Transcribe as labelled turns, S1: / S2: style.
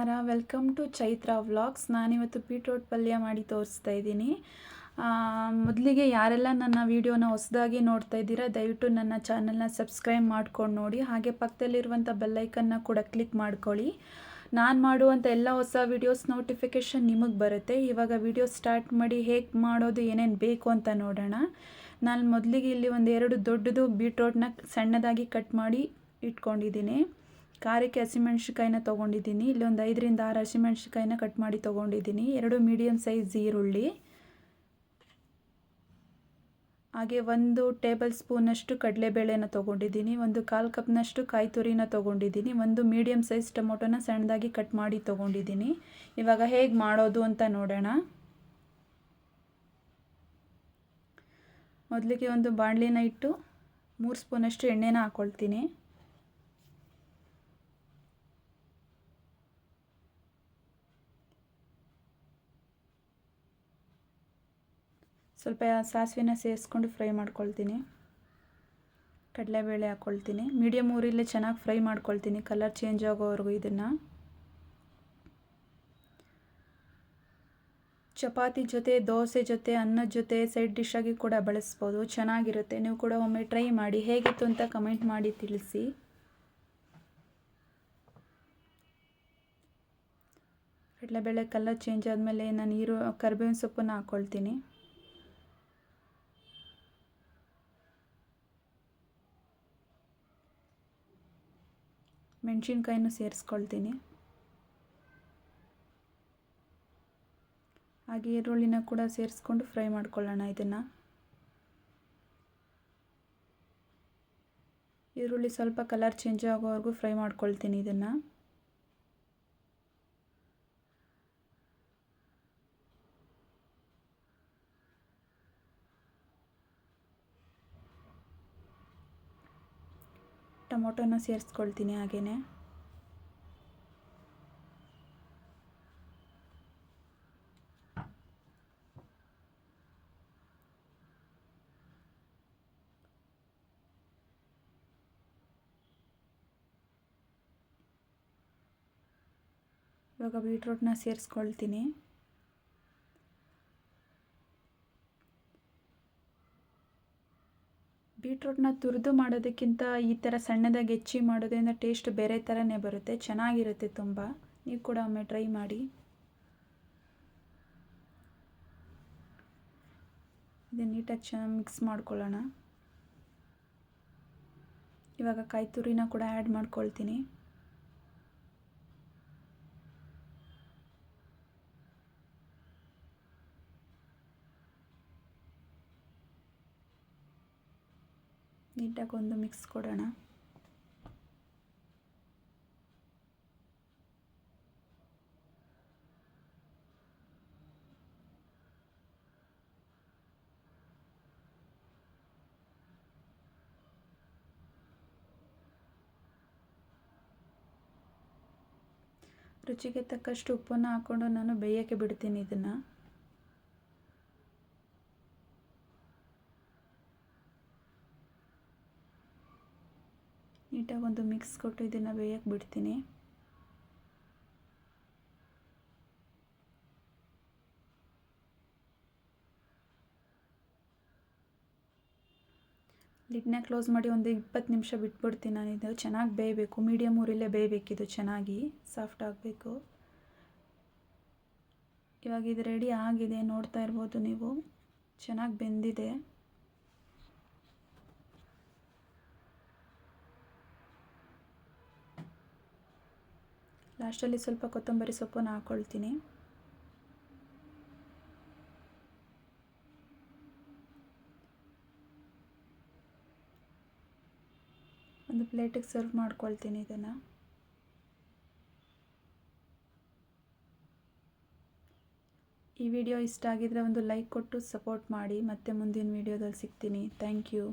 S1: ನಮಸ್ಕಾರ. Welcome to Chaitra vlogs ನಾನಿವತ್ತು beetroot ಪಲ್ಯ ಮಾಡಿ ತೋರಿಸ್ತಾ ಇದ್ದೀನಿ. ಮೊದಲಿಗೆ ಯಾರೆಲ್ಲ ನನ್ನ ವೀಡಿಯೋನ ಹೊಸದಾಗಿ ನೋಡ್ತಾ ಇದ್ದೀರಾ, ದಯವಿಟ್ಟು ನನ್ನ ಚಾನಲ್ನ ಸಬ್ಸ್ಕ್ರೈಬ್ ಮಾಡ್ಕೊಂಡು ನೋಡಿ. ಹಾಗೆ ಪಕ್ಕದಲ್ಲಿರುವಂಥ ಬೆಲ್ಲೈಕನ್ನ ಕೂಡ ಕ್ಲಿಕ್ ಮಾಡ್ಕೊಳ್ಳಿ. ನಾನು ಮಾಡುವಂಥ ಎಲ್ಲ ಹೊಸ ವೀಡಿಯೋಸ್ ನೋಟಿಫಿಕೇಷನ್ ನಿಮಗೆ ಬರುತ್ತೆ. ಇವಾಗ ವಿಡಿಯೋ ಸ್ಟಾರ್ಟ್ ಮಾಡಿ ಹೇಗೆ ಮಾಡೋದು, ಏನೇನು ಬೇಕು ಅಂತ ನೋಡೋಣ. ನಾನು ಮೊದಲಿಗೆ ಇಲ್ಲಿ ಒಂದು ಎರಡು ದೊಡ್ಡದು ಬೀಟ್ರೋಟ್ನ ಸಣ್ಣದಾಗಿ ಕಟ್ ಮಾಡಿ ಇಟ್ಕೊಂಡಿದ್ದೀನಿ. ಖಾರಕ್ಕೆ ಹಸಿಮೆಣ್ಸಿಕಾಯಿನ ತೊಗೊಂಡಿದ್ದೀನಿ. ಇಲ್ಲಿ ಒಂದು ಐದರಿಂದ ಆರು ಹಸಿಮೆಣ್ಸಿಕಾಯಿನ ಕಟ್ ಮಾಡಿ ತೊಗೊಂಡಿದ್ದೀನಿ. ಎರಡು ಮೀಡಿಯಮ್ ಸೈಜ್ ಈರುಳ್ಳಿ. ಹಾಗೆ ಒಂದು ಟೇಬಲ್ ಸ್ಪೂನಷ್ಟು ಕಡಲೆಬೇಳೆನ ತೊಗೊಂಡಿದ್ದೀನಿ. ಒಂದು ಕಾಲು ಕಪ್ನಷ್ಟು ಕಾಯಿ ತುರಿನ ತೊಗೊಂಡಿದ್ದೀನಿ. ಒಂದು ಮೀಡಿಯಮ್ ಸೈಜ್ ಟೊಮೊಟೊನ ಸಣ್ಣದಾಗಿ ಕಟ್ ಮಾಡಿ ತೊಗೊಂಡಿದ್ದೀನಿ. ಇವಾಗ ಹೇಗೆ ಮಾಡೋದು ಅಂತ ನೋಡೋಣ. ಮೊದಲಿಗೆ ಒಂದು ಬಾಣಲಿನ ಇಟ್ಟು ಮೂರು ಸ್ಪೂನಷ್ಟು ಎಣ್ಣೆನ ಹಾಕ್ಕೊಳ್ತೀನಿ ಸ್ವಲ್ಪ ಸಾಸಿವೆನ ಸೇರಿಸ್ಕೊಂಡು ಫ್ರೈ ಮಾಡ್ಕೊಳ್ತೀನಿ. ಕಡಲೆಬೇಳೆ ಹಾಕ್ಕೊಳ್ತೀನಿ ಮೀಡಿಯಮ್ ಊರಿಲ್ಲೇ ಚೆನ್ನಾಗಿ ಫ್ರೈ ಮಾಡ್ಕೊಳ್ತೀನಿ. ಕಲರ್ ಚೇಂಜ್ ಆಗೋವರೆಗೂ ಇದನ್ನು. ಚಪಾತಿ ಜೊತೆ, ದೋಸೆ ಜೊತೆ, ಅನ್ನದ ಜೊತೆ ಸೈಡ್ ಡಿಶ್ಶಾಗಿ ಕೂಡ ಬಳಸ್ಬೋದು. ಚೆನ್ನಾಗಿರುತ್ತೆ. ನೀವು ಕೂಡ ಒಮ್ಮೆ ಟ್ರೈ ಮಾಡಿ. ಹೇಗಿತ್ತು ಅಂತ ಕಮೆಂಟ್ ಮಾಡಿ ತಿಳಿಸಿ. ಕಡಲೆಬೇಳೆ ಕಲರ್ ಚೇಂಜ್ ಆದಮೇಲೆ ನಾನು ನೀರು, ಕರಿಬೇವಿನ ಸೊಪ್ಪನ್ನು ಹಾಕ್ಕೊಳ್ತೀನಿ ಮೆಣಸಿನ್ಕಾಯಿನೂ ಸೇರಿಸ್ಕೊಳ್ತೀನಿ. ಹಾಗೆ ಈರುಳ್ಳಿನ ಕೂಡ ಸೇರಿಸ್ಕೊಂಡು ಫ್ರೈ ಮಾಡ್ಕೊಳ್ಳೋಣ ಇದನ್ನು. ಈರುಳ್ಳಿ ಸ್ವಲ್ಪ ಕಲರ್ ಚೇಂಜ್ ಆಗೋವರೆಗೂ ಫ್ರೈ ಮಾಡ್ಕೊಳ್ತೀನಿ ಇದನ್ನು. ಟೊಮೊಟೊನ ಸೇರಿಸ್ಕೊಳ್ತೀನಿ ಹಾಗೆಯೇ ಇವಾಗ ಬೀಟ್ರೋಟ್ನ ಸೇರಿಸ್ಕೊಳ್ತೀನಿ. ಬೀಟ್ರೂಟ್ನ ತುರಿದು ಮಾಡೋದಕ್ಕಿಂತ ಈ ಥರ ಸಣ್ಣದಾಗಿ ಹೆಚ್ಚಿ ಮಾಡೋದ್ರಿಂದ ಟೇಸ್ಟ್ ಬೇರೆ ಥರನೇ ಬರುತ್ತೆ, ಚೆನ್ನಾಗಿರುತ್ತೆ ತುಂಬ. ನೀವು ಕೂಡ ಒಮ್ಮೆ ಟ್ರೈ ಮಾಡಿ. ಇದನ್ನು ನೀಟಾಗಿ ಚೆನ್ನಾಗಿ ಮಿಕ್ಸ್ ಮಾಡ್ಕೊಳ್ಳೋಣ. ಇವಾಗ ಕಾಯಿ ತುರಿನ ಕೂಡ ಆ್ಯಡ್ ಮಾಡ್ಕೊಳ್ತೀನಿ. ನೀಟಾಗಿ ಒಂದು ಮಿಕ್ಸ್ ಕೊಡೋಣ. ರುಚಿಗೆ ತಕ್ಕಷ್ಟು ಉಪ್ಪನ್ನು ಹಾಕ್ಕೊಂಡು ನಾನು ಬೇಯೋಕ್ಕೆ ಬಿಡ್ತೀನಿ ಇದನ್ನು. ನೀಟಾಗಿ ಒಂದು ಮಿಕ್ಸ್ ಕೊಟ್ಟು ಇದನ್ನು ಬೇಯಕ್ಕೆ ಬಿಡ್ತೀನಿ. ಲಿಡ್ನ ಕ್ಲೋಸ್ ಮಾಡಿ ಒಂದು ಇಪ್ಪತ್ತು ನಿಮಿಷ ಬಿಟ್ಬಿಡ್ತೀನಿ ನಾನು ಇದು. ಚೆನ್ನಾಗಿ ಬೇಯಬೇಕು. ಮೀಡಿಯಮ್ ಊರಲ್ಲೇ ಬೇಯಬೇಕಿದು ಚೆನ್ನಾಗಿ. ಸಾಫ್ಟ್ ಆಗಬೇಕು. ಇವಾಗ ಇದು ರೆಡಿ ಆಗಿದೆ. ನೋಡ್ತಾ ಇರ್ಬೋದು ನೀವು. ಚೆನ್ನಾಗಿ ಬೆಂದಿದೆ. ಲಾಸ್ಟಲ್ಲಿ ಸ್ವಲ್ಪ ಕೊತ್ತಂಬರಿ ಸೊಪ್ಪನ್ನು ಹಾಕ್ಕೊಳ್ತೀನಿ ಒಂದು ಪ್ಲೇಟಿಗೆ ಸರ್ವ್ ಮಾಡ್ಕೊಳ್ತೀನಿ ಇದನ್ನು. ಈ ವಿಡಿಯೋ ಇಷ್ಟ ಆಗಿದರೆ ಒಂದು ಲೈಕ್ ಕೊಟ್ಟು ಸಪೋರ್ಟ್ ಮಾಡಿ. ಮತ್ತೆ ಮುಂದಿನ ವಿಡಿಯೋದಲ್ಲಿ ಸಿಗ್ತೀನಿ. Thank you.